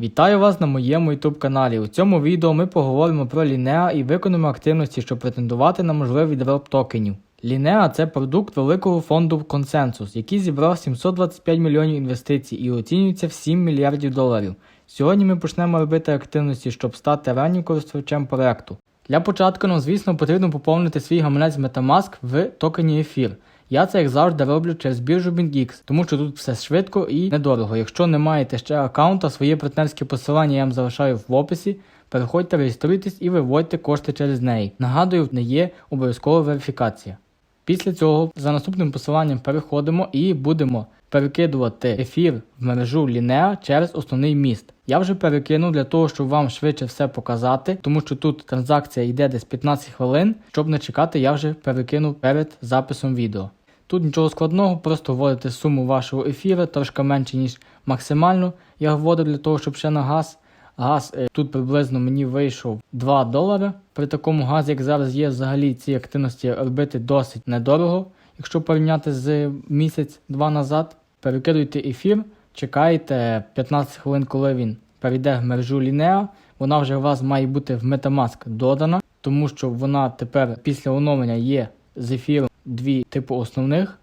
Вітаю вас на моєму YouTube каналі. У цьому відео ми поговоримо про Лінеа і виконуємо активності, щоб претендувати на можливий девелоп токенів. Лінеа це продукт великого фонду консенсус, який зібрав 725 мільйонів інвестицій і оцінюється в 7 мільярдів доларів. Сьогодні ми почнемо робити активності, щоб стати раннім користувачем проекту. Для початку нам, звісно, потрібно поповнити свій гаманець Metamask в токені Ефір. Я це як завжди роблю через біржу BingX, тому що тут все швидко і недорого. Якщо не маєте ще аккаунта, своє партнерське посилання я вам залишаю в описі. Переходьте, реєструйтесь і виводьте кошти через неї. Нагадую, не є обов'язкова верифікація. Після цього за наступним посиланням переходимо і будемо перекидувати ефір в мережу Linea через основний міст. Я вже перекинув для того, щоб вам швидше все показати, тому що тут транзакція йде десь 15 хвилин. Щоб не чекати, я вже перекинув перед записом відео. Тут нічого складного, просто вводите суму вашого ефіру, трошки менше, ніж максимально. Я вводив для того, щоб ще на газ. Газ е, тут приблизно мені вийшов 2 долари. При такому газі, як зараз є, взагалі ці активності робити досить недорого. Якщо порівняти з місяць-два назад, перекидуйте ефір, чекаєте 15 хвилин, коли він перейде в мережу Linea. Вона вже у вас має бути в Metamask додана, тому що вона тепер після оновлення є з ефіром дві типу основних.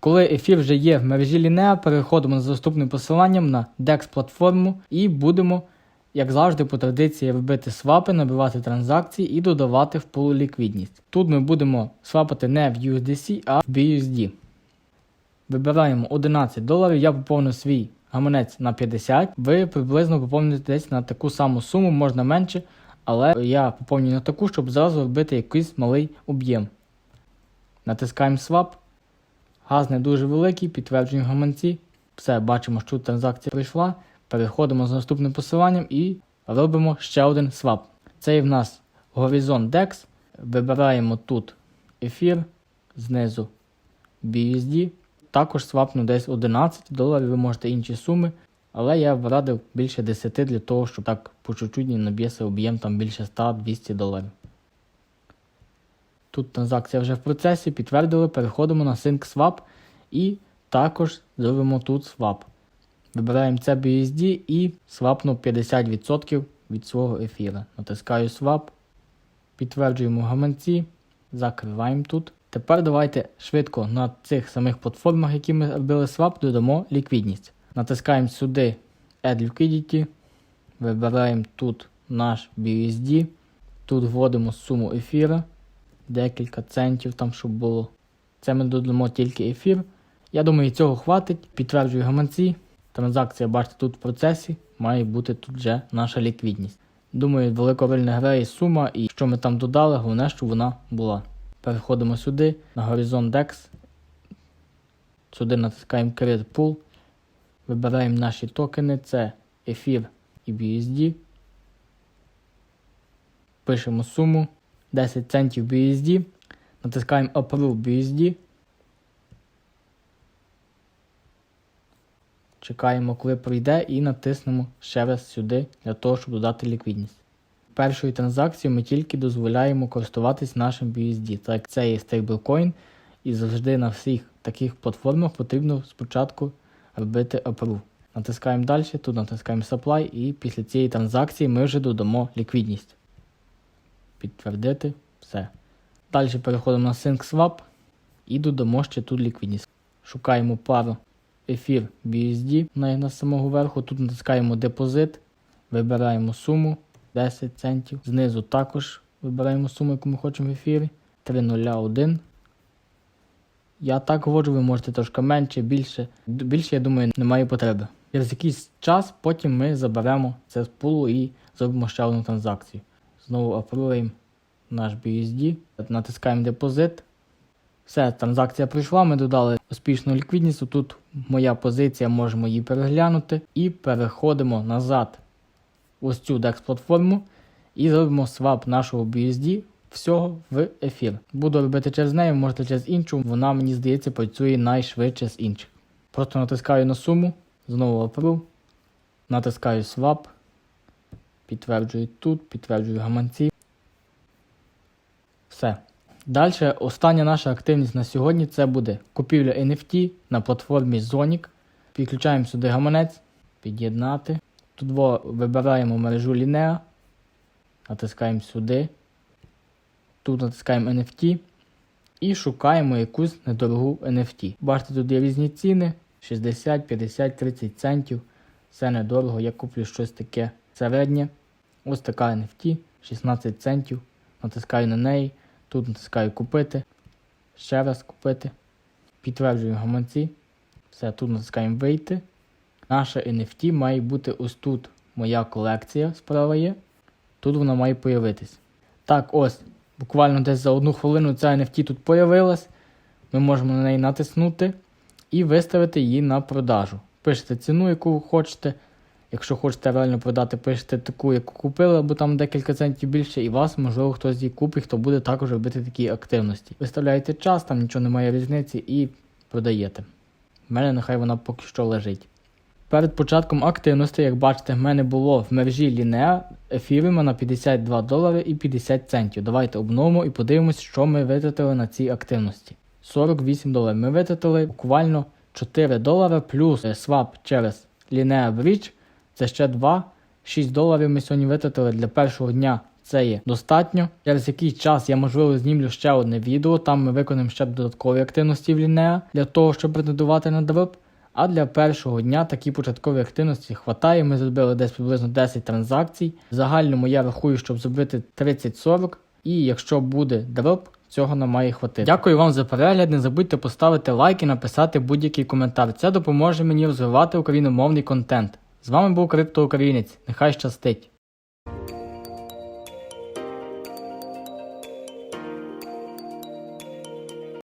Коли ефір вже є в мережі Linea, переходимо за доступним посиланням на DEX платформу і будемо, як завжди, по традиції робити свапи, набивати транзакції і додавати в пул ліквідність. Тут ми будемо свапати не в USDC, а в BUSD. Вибираємо 11 доларів, я поповнив свій гаманець на 50, ви приблизно поповнюєте десь на таку саму суму, можна менше, але я поповнюю на таку, щоб зразу робити якийсь малий об'єм. Натискаємо Swap. Газ не дуже великий, підтверджуємо гаманці. Все, бачимо, що транзакція прийшла. Переходимо за наступним посиланням і робимо ще один свап. Це в нас Horizon DEX. Вибираємо тут ефір, знизу BUSD. Також свапну десь 11 доларів, ви можете інші суми. Але я б радив більше 10 для того, щоб так по чуть-чуть не об'єм там більше 100-200 доларів. Тут транзакція вже в процесі, підтвердили, переходимо на Sync Swap і також зробимо тут swap. Вибираємо це BSD і свапну 50% від свого ефіра. Натискаю Swap, підтверджуємо гаманці, закриваємо тут. Тепер давайте швидко на цих самих платформах, які ми робили swap, додамо ліквідність. Натискаємо сюди Add Liquidity, вибираємо тут наш BSD, тут вводимо суму ефіра декілька центів там, щоб було. Це ми додамо тільки ефір. Я думаю, цього хватить. Підтверджую гаманці. Транзакція, бачите, тут в процесі. Має бути тут вже наша ліквідність. Думаю, велика не грає сума, і що ми там додали, головне, щоб вона була. Переходимо сюди, на Horizon DEX. Сюди натискаємо Create Pool. Вибираємо наші токени, це ефір і BSD. Пишемо суму. 10 центів BSD. Натискаємо Approve BSD. Чекаємо, коли пройде, і натиснемо ще раз сюди для того, щоб додати ліквідність. Першою транзакцією ми тільки дозволяємо користуватись нашим BSD, так як це є стейблкоін, і завжди на всіх таких платформах потрібно спочатку робити Approve. Натискаємо далі, тут натискаємо Supply, і після цієї транзакції ми вже додамо ліквідність підтвердити все. Далі переходимо на SyncSwap і додамо ще тут ліквідність. Шукаємо пару ефір BSD на, на самого верху. Тут натискаємо депозит, вибираємо суму 10 центів. Знизу також вибираємо суму, яку ми хочемо в ефірі. 301. Я так вводжу, ви можете трошки менше, більше. Більше, я думаю, немає потреби. Через якийсь час потім ми заберемо це з пулу і зробимо ще одну транзакцію. Знову апруємо наш BSD, натискаємо депозит. Все, транзакція прийшла, ми додали успішну ліквідність. Тут моя позиція, можемо її переглянути. І переходимо назад ось цю DEX платформу і зробимо свап нашого BSD всього в ефір. Буду робити через неї, можете через іншу, вона, мені здається, працює найшвидше з інших. Просто натискаю на суму, знову апру, натискаю swap, підтверджую тут, підтверджую гаманці. Все. Далі остання наша активність на сьогодні це буде купівля NFT на платформі Zonic. Підключаємо сюди гаманець, під'єднати. Тут вибираємо мережу Linea, натискаємо сюди. Тут натискаємо NFT і шукаємо якусь недорогу NFT. Бачите, тут є різні ціни: 60, 50, 30 центів. Все недорого, я куплю щось таке середнє. Ось така NFT, 16 центів. Натискаю на неї. Тут натискаю купити. Ще раз купити. Підтверджую гаманці. Все, тут натискаємо вийти. Наша NFT має бути ось тут. Моя колекція справа є. Тут вона має появитись. Так, ось. Буквально десь за одну хвилину ця NFT тут появилась. Ми можемо на неї натиснути і виставити її на продажу. Пишете ціну, яку хочете. Якщо хочете реально продати, пишете таку, яку купили, або там декілька центів більше, і вас, можливо, хтось її купить, хто буде також робити такі активності. Виставляєте час, там нічого немає різниці, і продаєте. В мене нехай вона поки що лежить. Перед початком активності, як бачите, в мене було в мережі Linea ефіріума на 52 долари і 50 центів. Давайте обновимо і подивимось, що ми витратили на ці активності. 48 доларів. Ми витратили буквально 4 долари плюс е, свап через Linea Bridge. Це ще 2. 6 доларів ми сьогодні витратили для першого дня. Це є достатньо. Через який час я можливо знімлю ще одне відео. Там ми виконаємо ще додаткові активності в Linea для того, щоб претендувати на дроп. А для першого дня такі початкові активності хватає. Ми зробили десь приблизно 10 транзакцій. В загальному я рахую, щоб зробити 30-40. І якщо буде дроп, цього нам має хватити. Дякую вам за перегляд. Не забудьте поставити лайк і написати будь-який коментар. Це допоможе мені розвивати україномовний контент. З вами був Криптоукраїнець. Нехай щастить!